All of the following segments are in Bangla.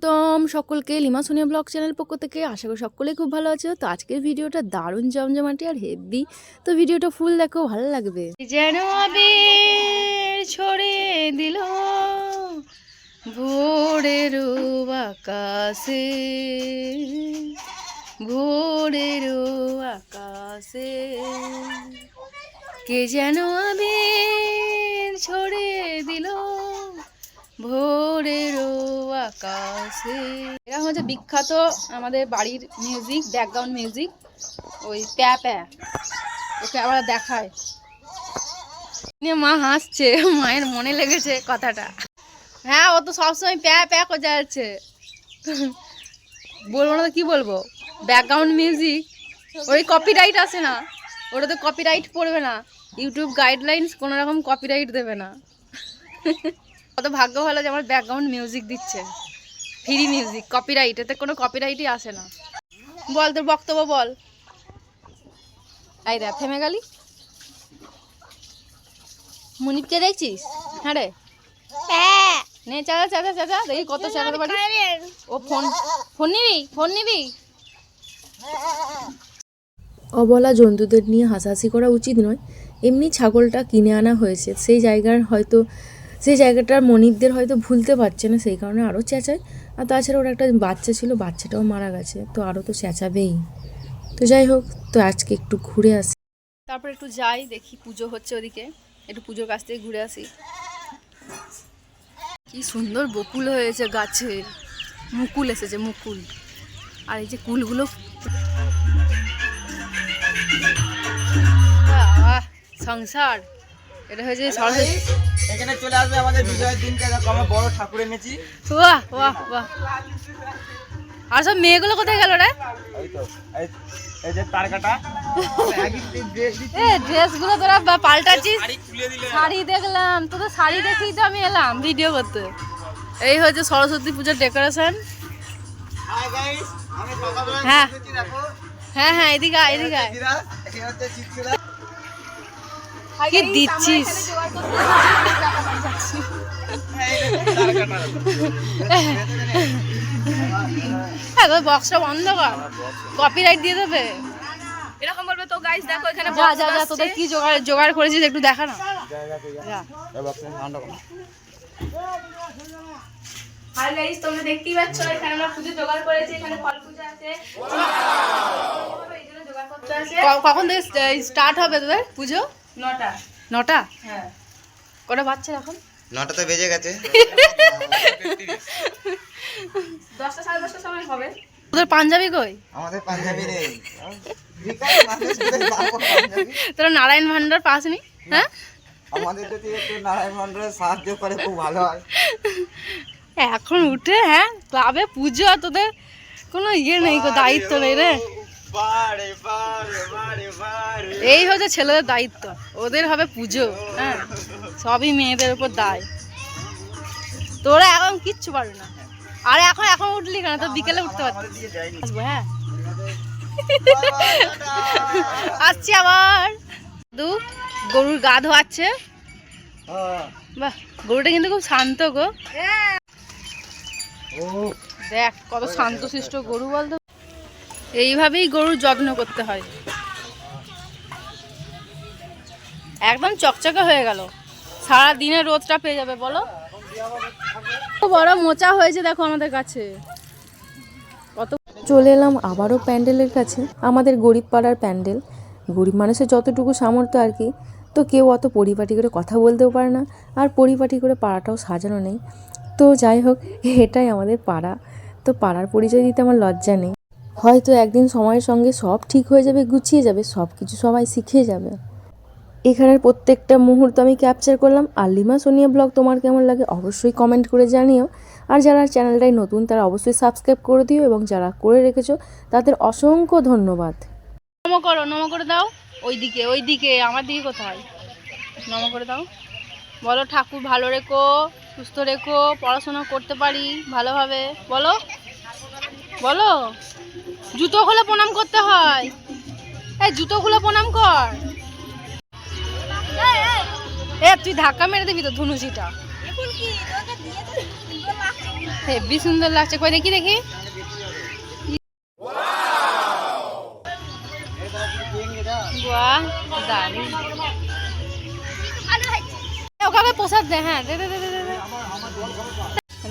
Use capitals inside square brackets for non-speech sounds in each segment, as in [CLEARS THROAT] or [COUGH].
প্রথম সকলকে লিমা সোনিয়া ব্লগ চ্যানেল পক্ষ থেকে। আশা করি সকলেই খুব ভালো আছো। তো আজকের ভিডিওটা দারুণ জমজমাটি আর হেভি। তো ভিডিওটা ফুল দেখো, ভালো লাগবে। যেন ছড়িয়ে দিল ভোরের আকাশে। ভোরের আকাশে। কে যেন আবির ছড়িয়ে দিল ভোরের আকাশে এরা হচ্ছে বিখ্যাত আমাদের বাড়ির মিউজিক ব্যাকগ্রাউন্ড মিউজিক ওই প্যা প্যা। ওকে আবার দেখায় নিয়ে মা হাসছে, মায়ের মনে লেগেছে কথাটা। হ্যাঁ ও তো সবসময় প্যা প্যা করে যাচ্ছে। বলব না তো কি বলব? ব্যাকগ্রাউন্ড মিউজিক ওই কপিরাইট আসে না। ওটা তো কপিরাইট পড়বে না। ইউটিউব গাইডলাইন্স কোনো রকম কপিরাইট দেবে না। [LAUGHS] কত ভাগ্য ভালো যে আমার ব্যাকগ্রাউন্ড মিউজিক দিচ্ছে। ফ্রি মিউজিক কপিরাইট এতে কোনো কপিরাইটই আসে না। বল তোর বক্তব্য বল। এই রে থেমে গেলি? মুনিপকে দেখছিস? হ্যাঁ রে। নে চাচা চাচা চাচা দেখি কত ও ফোন ফোন নিবি? ফোন নিবি? অবলা জন্তুদের নিয়ে হাসাহাসি করা উচিত নয়। এমনি ছাগলটা কিনে আনা হয়েছে। সেই জায়গার হয়তো সেই জায়গাটার মনিবদের হয়তো ভুলতে পারছে না। সেই কারণে আরও চেঁচায়। আর তাছাড়া ওর একটা বাচ্চা ছিল, বাচ্চাটাও মারা গেছে, তো আরও তো চেঁচাবেই। তো যাই হোক, তো আজকে একটু ঘুরে আসি। তারপর একটু যাই, দেখি পুজো হচ্ছে ওদিকে, একটু পুজোর কাছ থেকে ঘুরে আসি। কি সুন্দর বকুল হয়েছে গাছে, মুকুল এসেছে, মুকুল। আর এই যে কুলগুলো সংসার, এটা হয়েছে সরস্বতী এখানে চলে আসবে আমাদের বিজয়ের দেখো আমরা বড় ঠাকুর এনেছি। বাহ বাহ বাহ। আর সব মেয়েগুলো কোথায় গেল রে? এই- এই যে তার ড্রেসগুলো তোরা পাল্টাচ্ছিস? শাড়ি দেখলাম তোদের শাড়ি দেখেই তো আমি এলাম ভিডিও করতে। এই হচ্ছে সরস্বতী পুজোর ডেকোরেশন হাই গাইস আমি সকালবেলা হ্যাঁ। হ্যাঁ হ্যাঁ এদিকে এদিকে হচ্ছে কি দিচ্ছিস? হ্যাঁ বক্সটা বন্ধ কর। কপিরাইট দিয়ে দেবে। এরকম বলবে তো গাইস দেখো এখানে যা যা যা তোদের কি জোগাড় জোগাড় করেছিস একটু দেখা না। যা। এই বক্সে সাউন্ড করো। হাই গাইস তোমরা দেখতেই পাচ্ছ এখানে আমরা পুজো জোগাড় করেছি এখানে ফল পূজা আছে। এই জন্য জোগাড় করতে আছে ক- কখন থেকে স্টার্ট হবে তোদের পুজো? নটা। নটা? হ্যাঁ। কটা বাচ্চা এখন? নটা তো বেজে গেছে। দশটা সাড়ে দশটার সময় হবে। তোদের পাঞ্জাবি কই? আমাদের পাঞ্জাবি নেই? তোরা নারায়ণ ভান্ডার পাসনি? হ্যাঁ? আমাদের যদি একটু নারায়ণ সাহায্য করে খুব ভালো হয়। এখন উঠে হ্যাঁ ক্লাবে পুজো আর তোদের কোনো ইয়ে নেই গো দায়িত্ব নেই রে। এই হচ্ছে ছেলেদের দায়িত্ব। ওদের হবে পুজো হ্যাঁ? সবই মেয়েদের উপর দায়। তোরা এখন কিচ্ছু পারবি না। আরে এখন এখন উঠলি কেন? তো বিকেলে উঠতে যায়নি আসব হ্যাঁ? আসছি আবার। দু গরুর গা ধোয়াচ্ছে। হ্যাঁ। বাহ গরুটা কিন্তু খুব শান্ত গো। দেখ কত শান্তশিষ্ট গরু বলতো। এইভাবেই গরুর যত্ন করতে হয়। একদম চকচকে হয়ে গেল। সারা দিনে রোদটা পেয়ে যাবে, বলো। বড় মোচা হয়েছে দেখো আমাদের কাছে। কত চলে এলাম আবারও প্যান্ডেলের কাছে। আমাদের গরিব পাড়ার প্যান্ডেল। গরিব মানুষের যতটুকু সামর্থ্য আর কি, তো কেউ অত পরিপাটি করে কথা বলতেও পারে না, আর পরিপাটি করে পাড়াটাও সাজানো নেই। তো যাই হোক, এটাই আমাদের পাড়া। তো পাড়ার পরিচয় দিতে আমার লজ্জা নেই। হয়তো একদিন সময়ের সঙ্গে সব ঠিক হয়ে যাবে, গুছিয়ে যাবে সব কিছু সবাই শিখে যাবে। এখানের প্রত্যেকটা মুহূর্ত আমি ক্যাপচার করলাম। আর লিমা, সোনিয়া ব্লগ তোমার কেমন লাগে অবশ্যই কমেন্ট করে জানিও। আর যারা চ্যানেলটাই নতুন, তারা অবশ্যই সাবস্ক্রাইব করে দিও এবং যারা করে রেখেছো, তাদের অসংখ্য ধন্যবাদ। নম করো, নম করে দাও। ওই দিকে ওই দিকে আমার দিকে কোথায়? নম করে দাও। বলো ঠাকুর ভালো রেখো, সুস্থ রেখো, পড়াশোনা করতে পারি ভালোভাবে। বলো বলো। জুতো খুলে প্রণাম করতে হয়। এই জুতো খুলে প্রণাম কর। এ তুই ধাক্কা মেরে দিবি তো ধনুচিটা হেভি সুন্দর লাগছে। কই দেখি দেখি। দারুণ। ওখানে প্রসাদ দে হ্যাঁ দে দে দে, দে।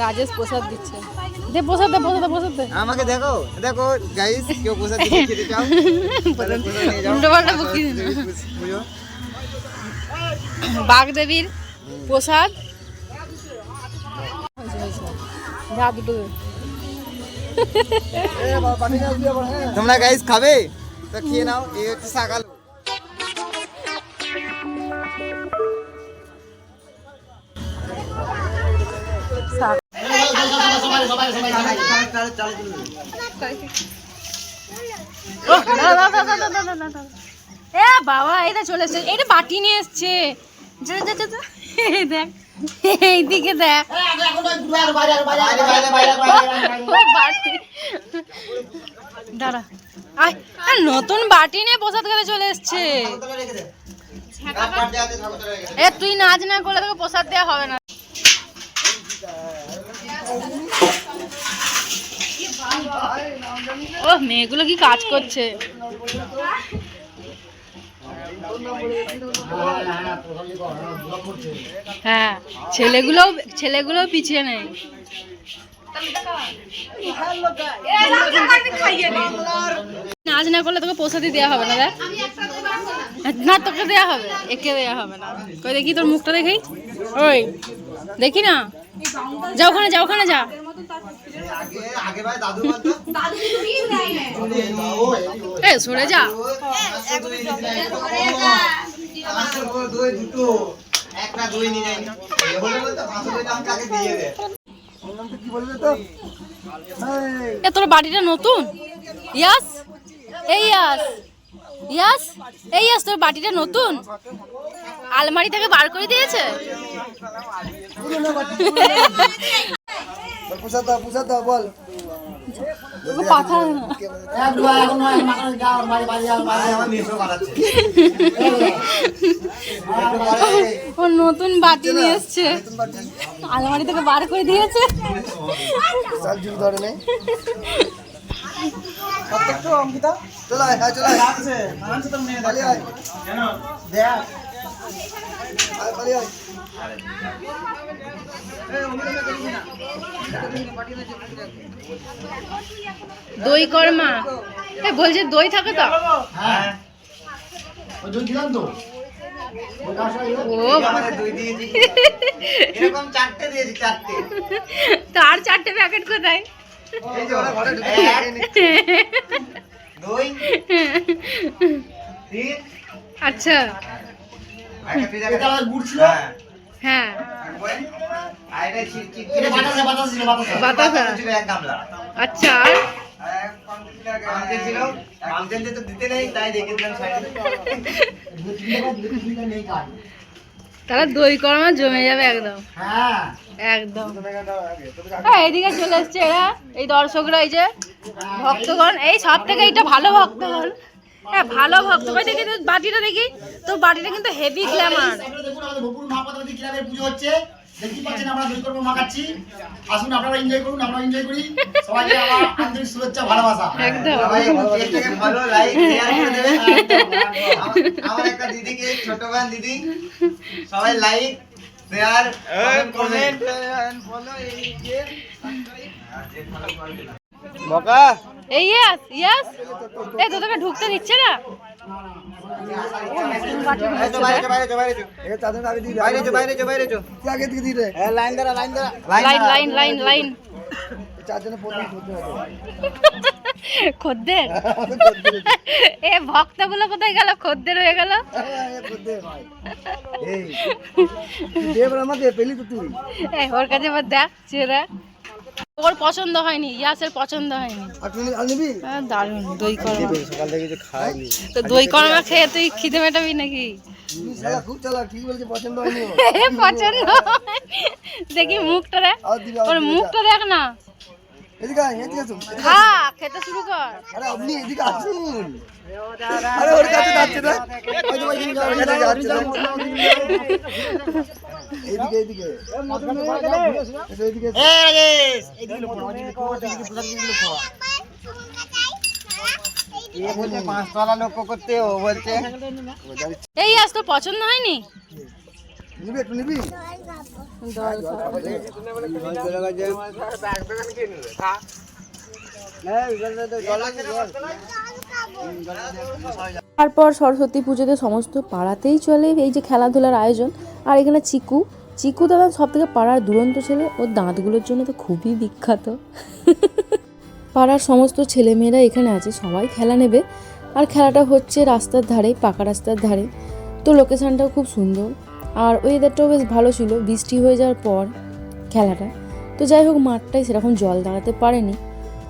রাজেশ প্রসাদ দিচ্ছে। দে প্রসাদ দে প্রসাদ দে প্রসাদ দে। আমাকে দেখো দেখো গাইস কেউ প্রসাদ দিতে খেতে চাও? [LAUGHS] উল্টো পাল্টা বকি বাগদেবীর প্রসাদ। যা দুটো তোমরা গাইস খাবে? তো খেয়ে নাও এই হচ্ছে সকাল এ বাবা এটা চলে এসছে। এটা বাটি নিয়ে এসছে। যা, যা, যা, যা। এই দেখ এইদিকে দেখ। দাঁড়া। নতুন বাটি নিয়ে প্রসাদ খেতে চলে এসছে। এ তুই নাচ না করলে তোকে প্রসাদ দেওয়া হবে না। ও মেয়েগুলো কি কাজ করছে? হ্যাঁ ছেলেগুলো ছেলেগুলো পিছিয়ে নেই। নাচ না করলে তোকে প্রসাদই দেওয়া হবে না, দেখ। না, তোকে দেওয়া হবে, একে দেওয়া হবে না। কই দেখি তোর মুখটা দেখি? ওই, দেখি না? যা ওখানে যা ওখানে যা আগে আগে ভাই দাদু বলতো এ সরে যা। পাঁচশো করে দই দুটো। একটা দই নিয়ে যায়নি এ বলে বলতো পাঁচশো দই দাম কাকে দিয়ে দে। কি বলবে তো? এ তোর বাড়িটা নতুন? ইয়াস? এই ইয়াস। ইয়াস? এই ইয়াস তোর বাড়িটা নতুন? আলমারি থেকে বার করে দিয়েছে? পুষা দাও পুষা দাও বল। ও নতুন বাটি নিয়ে এসছে। আলমারি থেকে বার করে দিয়েছে। অঙ্কিতা? চলো আয় হ্যাঁ চলো আয়। আছে আনছে মেয়ে দেখে। দই কর্মা। বলছে দই থাকে তো? তার চারটে প্যাকেট কোথায়? আচ্ছা। হ্যাঁ হ্যাঁ। এটা আচ্ছা। আর আর পামতেল ছিল। পামতেল দিয়ে তো দিতে নেই তাই রেখে দিলাম সাইডে। তাহলে দই কর্মা জমে যাবে একদম। হ্যাঁ। একদম। হ্যাঁ এইদিকে চলে এসছে এরা। এই দর্শকরা এই যে ভক্তগণ এই সব থেকে এইটা ভালো ভক্তগণ। হ্যাঁ ভালো ভক্ত। ভাই দেখি বাটিটা দেখি। তোর বাটিটা কিন্তু হেভি গ্ল্যামার আপনারা দেখুন আমাদের ভোপুর মহাপাতবাদী ক্লাবের পুজো হচ্ছে। দেখতে পাচ্ছেন আমরা দুই মাখাচ্ছি। আসুন আপনারা এনজয় করুন আমরা এনজয় করি। সবাইকে আমার আন্তরিক শুভেচ্ছা ভালোবাসা। একদম। পেজটাকে ফলো লাইক শেয়ার করে দেবে আমার- আমার একটা দিদিকে ছোট বোন দিদি। সবাই লাইক শেয়ার কমেন্ট ফলো বকা এই ইয়াস ইয়াস এই তোদেরকে ঢুকতে দিচ্ছে না? তো খদ্দের? এ ভক্তগুলো কোথায় গেল? খদ্দের হয়ে গেল? তো ওর কাছে এবার দেখ ওর পছন্দ হয়নি ইয়াসের পছন্দ হয়নি আপনি আনবি আহ, দারুণ দই কর্মা সকাল থেকে কিছু খাইনি তো দই কর্মা খেয়ে তুই খিদে মেটাবি নাকি পছন্দ। দেখি মুখটা দেখ ওর মুখটা দেখ না খা খেতে শুরু কর আরে আপনি এদিকে আসুন আরে ওর কাছে যাচ্ছে না এইদিকে এইদিকে এইদিকে এই আজ তো পছন্দ হয়নি? নিবি একটু নিবি? তারপর সরস্বতী পুজোতে সমস্ত পাড়াতেই চলে এই যে খেলাধুলার আয়োজন। আর এখানে চিকু। চিকু দাদা সব থেকে পাড়ার দুরন্ত ছেলে। ওর দাঁতগুলোর জন্য তো খুবই বিখ্যাত। পাড়ার সমস্ত ছেলেমেয়েরা এখানে আছে। সবাই খেলা নেবে। আর খেলাটা হচ্ছে রাস্তার ধারে, পাকা রাস্তার ধারে। তো লোকেশানটাও খুব সুন্দর। আর ওয়েদারটাও বেশ ভালো ছিল। বৃষ্টি হয়ে যাওয়ার পর খেলাটা। তো যাই হোক, মাঠটায় সেরকম জল দাঁড়াতে পারেনি।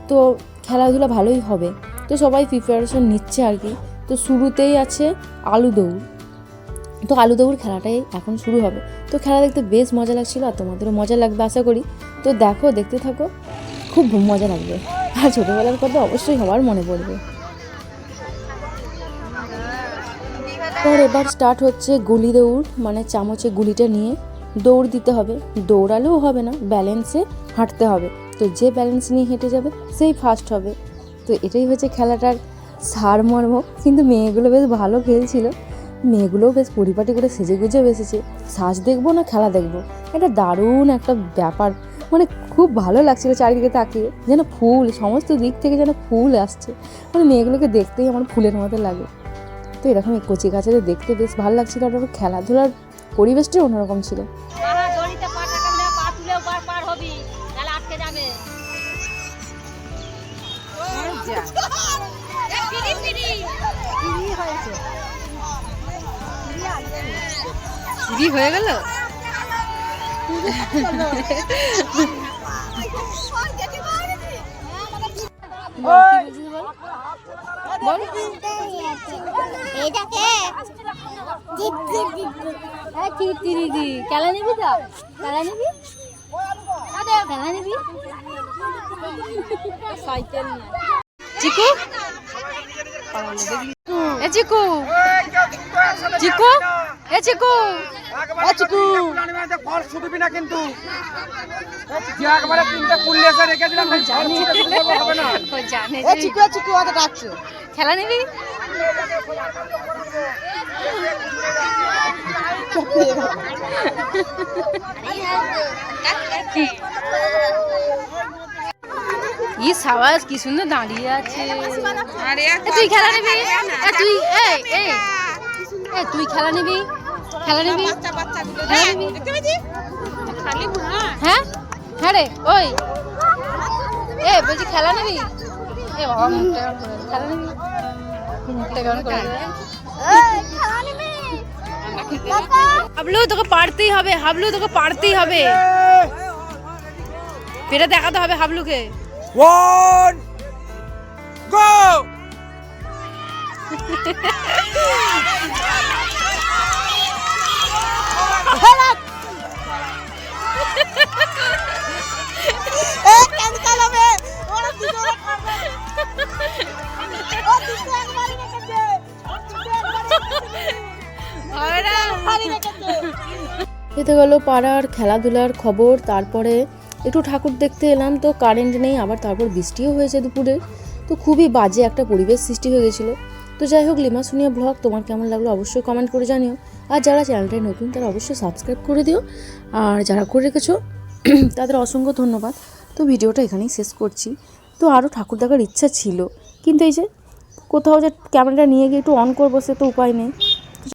তো খেলাধুলা ভালোই হবে। তো সবাই প্রিপারেশন নিচ্ছে আর কি। তো শুরুতেই আছে আলু দৌড়। তো আলু দৌড় খেলাটাই এখন শুরু হবে। তো খেলা দেখতে বেশ মজা লাগছিল আর তোমাদেরও মজা লাগবে আশা করি। তো দেখো, দেখতে থাকো, খুব মজা লাগবে। আর ছোটোবেলার কথা অবশ্যই সবার মনে পড়বে। পর এবার স্টার্ট হচ্ছে গুলি দৌড় মানে চামচে গুলিটা নিয়ে দৌড় দিতে হবে। দৌড়ালেও হবে না ব্যালেন্সে হাঁটতে হবে। তো যে ব্যালেন্স নিয়ে হেঁটে যাবে, সেই ফার্স্ট হবে। তো এটাই হচ্ছে খেলাটার সারমর্ম কিন্তু মেয়েগুলো বেশ ভালো খেলছিল। মেয়েগুলোও বেশ পরিপাটি করে সেজে গুজে বেসেছে। সাজ দেখব না খেলা দেখব? এটা দারুণ একটা ব্যাপার। মানে খুব ভালো লাগছিল চারিদিকে তাকিয়ে। যেন ফুল, সমস্ত দিক থেকে যেন ফুল আসছে। মানে মেয়েগুলোকে দেখতেই আমার ফুলের মতো লাগে। তো এরকম কচি কাচারে দেখতে বেশ ভালো লাগছিল আর খেলাধুলার পরিবেশটাই অন্যরকম ছিল। ফ্রি হয়ে গেল? দিদি খেলা নিবি তো খেলা নিবি খেলা নিবি সাইকেল চিকু? এ চিকু। চিকু? এ চিকু? ফল শুধবি না কিন্তু যে একবারে তিনটা পুল্লে এসে রেখে দিলাম হবে না। জানে চিকু চিকু অত ডাকছে। খেলা নিবি? ই সাবাস কি সুন্দর দাঁড়িয়ে আছে। তুই খেলা নিবি? তুই এই এই। তুই খেলা নিবি? খেলা নিবি? হ্যাঁ। হ্যাঁ? রে ওই। এ বলছি খেলা নিবি? এ বাবা। খেলা। হাবলু তোকে পারতেই হবে হাবলু তোকে পারতেই হবে। পেটে দেখাতে হবে হাবলুকে। ওয়ান গো [LAUGHS] এতে গেল পাড়ার খেলাধুলার খবর তারপরে একটু ঠাকুর দেখতে এলাম তো কারেন্ট নেই আবার তারপর বৃষ্টিও হয়েছে দুপুরে। তো খুবই বাজে একটা পরিবেশ সৃষ্টি হয়ে গেছিল। তো যাই হোক, লিমা সুনিয়া ব্লগ তোমার কেমন লাগল অবশ্যই কমেন্ট করে জানিও। আর যারা চ্যানেলটায় নতুন, তারা অবশ্যই সাবস্ক্রাইব করে দিও। আর যারা করে রেখেছো, [CLEARS THROAT] তাদের অসংখ্য ধন্যবাদ। তো ভিডিওটা এখানেই শেষ করছি। তো আরও ঠাকুর দেখার ইচ্ছা ছিল। কিন্তু এই যে কোথাও যে ক্যামেরাটা নিয়ে গিয়ে একটু অন করব, সে তো উপায় নেই।